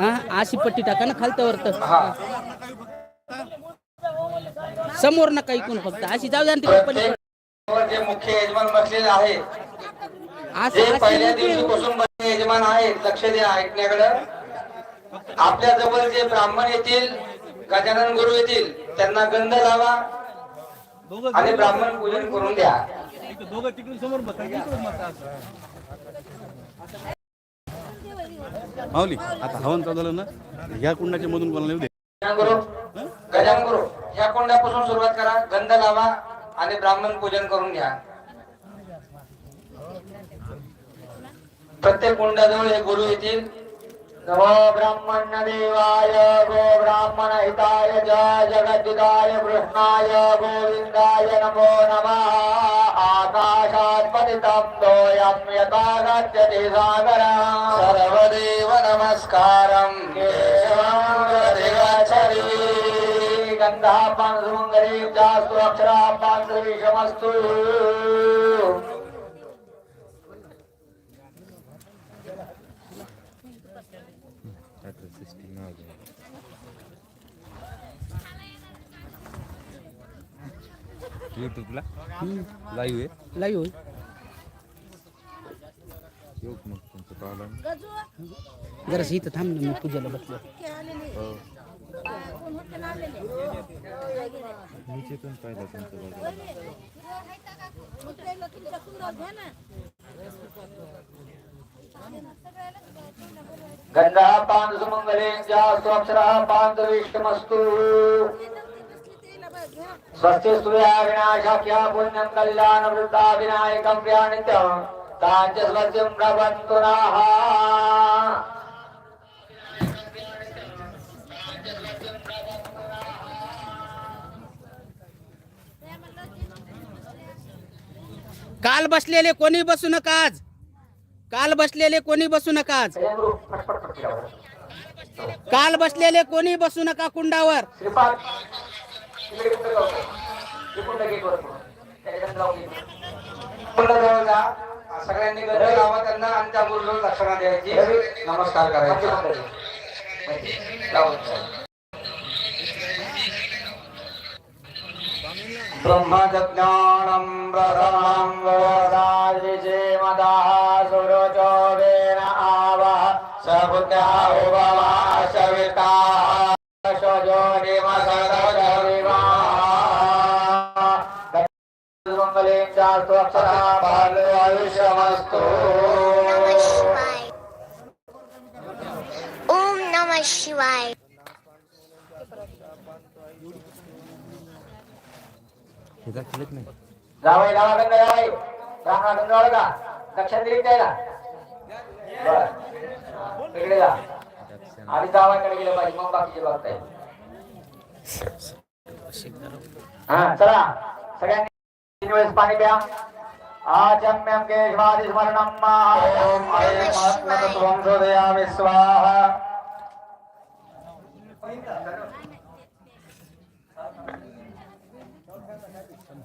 हा? अशी पट्टी टाका ना खालतं वरतं हा. समोर नका ऐकून फक्त. अशी जाऊ द्या ना पलीकडे. जे मुख्य यजमान बसलेले आहे असं जे पहिल्या दिवशी बसलेले यजमान आहेत लक्ष द्या ऐकण्याकडं. आपल्या जवळ जे ब्राह्मण येतील गजानन गुरु येतील त्यांना गंध लावा आणि ब्राह्मण पूजन करून द्या. माऊली आता हवन चालू झालं ना या कुंडाच्या मधून कोणाला येऊ दे? गजान गुरु या कुंडापासून सुरुवात करा गंध लावा आणि ब्राह्मण पूजन करून घ्या. प्रत्येक कुंडाजवळ हे गुरु येतील नमो ब्राह्मण देवाय गो ब्राह्मण हिताय जय जगद्दिताय कृष्णाय गोविंदाय नमो नमः। आकाशात् पतितं दोयं यथा गच्छति सागरः। सर्वदेव नमस्कारं। केशवं गच्छति गन्धः पांसुमङ्गले जास्तु अक्षरः पांसुविषमस्तु युट्यूबला? लाईव्ह आहे? लाईव्ह. येऊ मग तुमचं प्रॉब्लेम जरासं इथं थांब ना मी पूजेला बसलो. निश्चितून पाहिलं तुमचं बघा पांडुसुमङ्गलेन्द्या पांसुमङ्गले जास्तु स्वस्ति सूर्या विनाशाख्या पुण्यं कल्याण वृद्धा विनायकं व्यानित्यं ताञ्च स्वस्तिं प्रवन्तु नः। काल बसलेले कोणी बसू नका आज? काल बसलेले कोणी बसू नका आज. काल बसलेले कोणी बसू नका कुंडावर. सगळ्यांनी गजर लावा त्यांना आणि त्या मुलं दक्षिणा द्यायची नमस्कार करायचे ब्रह्मज्ञानं प्रथमं वदाजिजे मदः सुरजो आवः स बुद्ध्या उभवा सविता मंगले अक्षरा आयुष्यमस्तु ओम नमः शिवाय जावई गंगा जावई गंगावळ का? दक्षिण दिली द्यायला बर इकडे जा आधी जावाकडे गेलं पाहिजे मग बाकीचे बघताय हा चला सगळ्यांनी वेळेस पाणी प्या आचम्यं केशवादि स्मरणं ओम ऐं आत्मतत्त्वं शोधयामि स्वाहा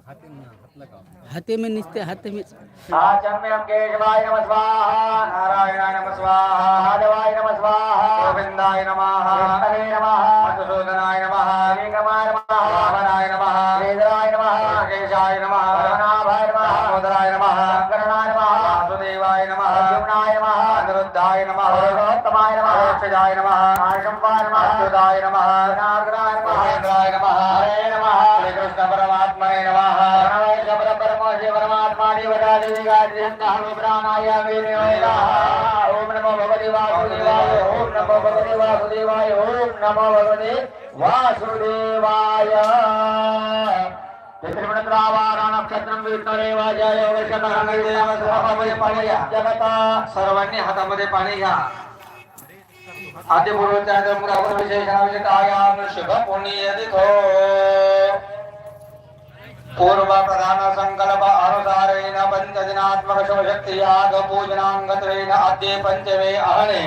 हाते में निसते हाते में आचम्यं केशवाय नमः स्वाहा नारायणाय नमः स्वाहा माधवाय नमः स्वाहा गोविन्दाय नमः कृष्णवे नमः मधुसूदनाय नमः श्रीकमाय नमः वामनाय नमः श्रीधराय नमः केशाय नमः पद्मनाभाय नमः दामोदराय नमः शङ्करणाय नमः वासुदेवाय नमः अर्जुनाय नमः अनिरुद्धाय नमः पुरुषोत्तमाय नमः अक्षजाय नमः नाशम्पाय नमः अच्युताय नमः जनार्दनाय नमः महेन्द्राय नमः हरे नमः श्रीकृष्ण परमात्मने नमः। देवतादेवी गायत्री प्राणाय वीरे ओम नमो भगवते वासुदेवाय ओम नमो भगवते वासुदेवाय ओम नमो भगवते वासुदेवाय सर्वांनी हातामध्ये पाणी घ्या आदिपूर्वच्या पूर्वच्या काय शुभ पुण्य पूर्व प्रधान संकल्प अनुसारेण पंचदिनात्मक शिवशक्ती याग पूजनांगत्वेन अद्य पंचमे अहने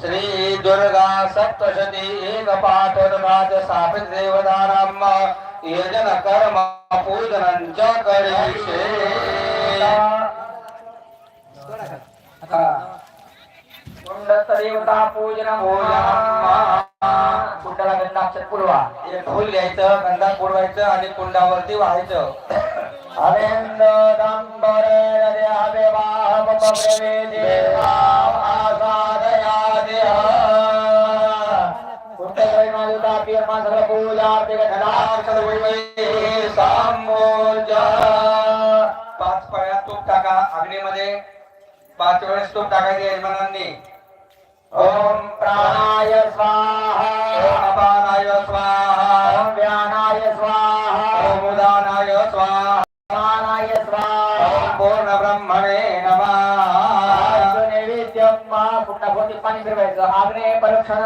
श्री दुर्गा सप्तशती एक पाठोदकाच स्थापित देवतानाम यजन कर्म पूजनं च करिष्ये पूजन कुंडाला गंधाक्षर पुरवा. एक फुल घ्यायचं गंधा पुरवायचं आणि कुंडावरती व्हायचं. अरेंद दांबर हवे वाह पाच पाया तूप टाका अग्नीमध्ये पाच वेळेस तूप टाकायचे यजमानांनी. ओम प्राणाय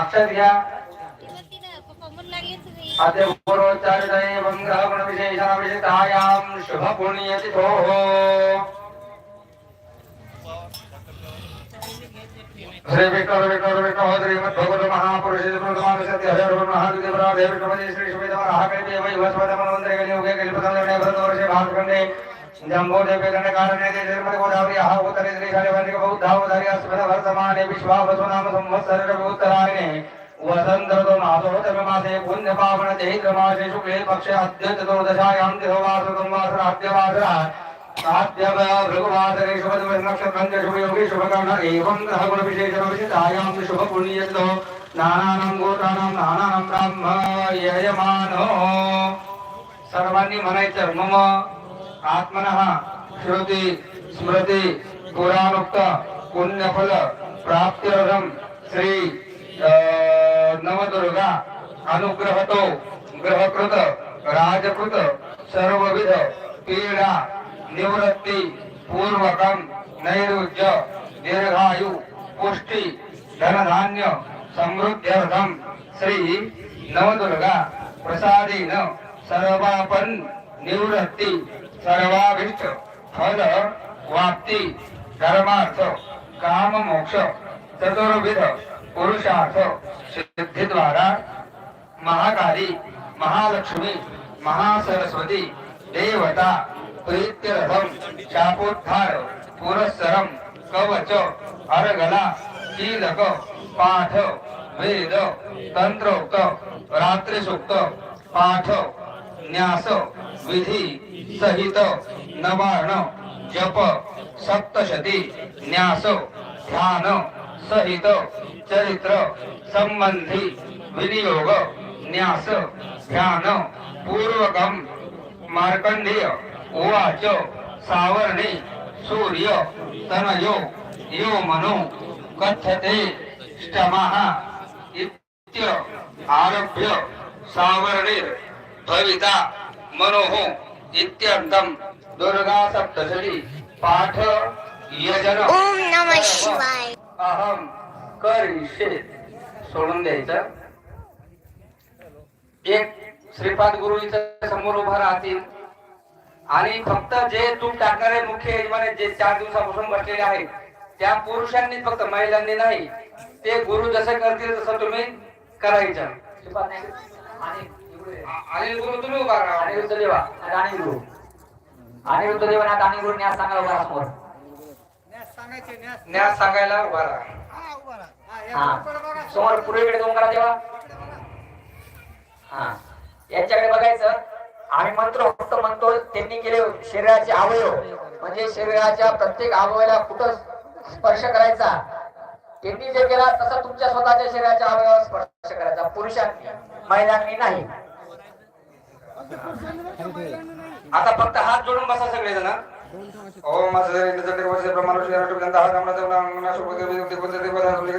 अक्षर घ्या. अद्य पूर्वोच्चारितये वंग्रह गुणविशेषणविशिष्टायां शुभपुण्यतिथोः. श्री विष्णु विष्णु विष्णु श्रीमद्भगवत महापुरुष सत्य हजारो महादेवरा देव विष्णुपति श्री सुमेध महाकल्पे वै वस्वत मनवंतरे कलियुगे कलिपतंगे भरतवर्षे भागखंडे जम्बो देवे दंडकारणे ते गोदावरी आहा उत्तरे श्री बौद्धावधारी अस्मद वर्तमाने विश्वावसु नाम संवत्सर उत्तरायणे वसंत ऋतु मासोत्तम मासे पुण्य पावन शुक्ले पक्षे अद्य चतुर्दशायां भृगुवासरे शुभकर्ण एवं ग्रह गुण नानानां गोत्राणां नानानां ब्राह्म सर्वांनी म्हणायचं मम आत्मनः श्रुती स्मृती पुराणोक्त पुण्यफल प्राप्त्यर्थम श्री नवदुर्गा अनुग्रहतो ग्रहकृत राजकृत सर्वविध पीडा निवृत्ती पूर्वकम नैरुज्य दीर्घायु पुष्टी धनधान्य समृद्ध्यर्थम श्री नवदुर्गा प्रसादेन सर्वापन निवृत्ती सर्वाभिष्ट फल वाप्ती धर्मार्थ काम मोक्ष चतुर्विध पुरुषार्थ सिद्धीद्वारा महाकाली महालक्ष्मी महासरस्वती देवता प्रीत्यरथम शापोद्धार पुरस्सरम कवच अरगला कीलक पाठ वेद तंत्रोक्त रात्रिसूक्त पाठ न्यास विधी सहित नवारण जप सप्तशती न्यास ध्यान सहित चरित्र संबंधी विनियोग न्यास ध्यान पूर्वकम मार्कंडेय उवाच सावर्णे सूर्य तनयो यो मनो कथ्यते ष्टमः इत्य आरभ्य सावरणे भविता मनोः इत्यन्तं दुर्गा सप्तशती। पाठ यजन. ओम नमः शिवाय. अहम करिष्ये सोडून द्यायचं. एक श्रीपाद गुरु इथं समोर उभा राहतील. आणि फक्त जे तूप टाकणारे मुख्य यजमाने जे चार दिवसापासून बसलेले आहेत त्या पुरुषांनी फक्त महिलांनी नाही ते गुरु जसे करतील तसं तुम्ही करायचं? आणि गुरु तुम्ही उभा राहा. आणि गुरु. अनिरुद्ध देवा आणि गुरु न्यास सांगा उभा समोर. न्यास सांगायला उभा राहा. हा. समोर पूर्वेकडे करा तेव्हा. हा. यांच्याकडे बघायचं आम्ही मंत्र फक्त म्हणतो त्यांनी केले शरीराचे अवयव. म्हणजे शरीराच्या प्रत्येक अवयवाला कुठं स्पर्श करायचा? त्यांनी जे केला तसा तुमच्या स्वतःच्या शरीराच्या अवयवाला स्पर्श करायचा. पुरुषांनी महिलांनी नाही. आता फक्त हात जोडून बसा सगळेजण. ओम माझं प्रमाण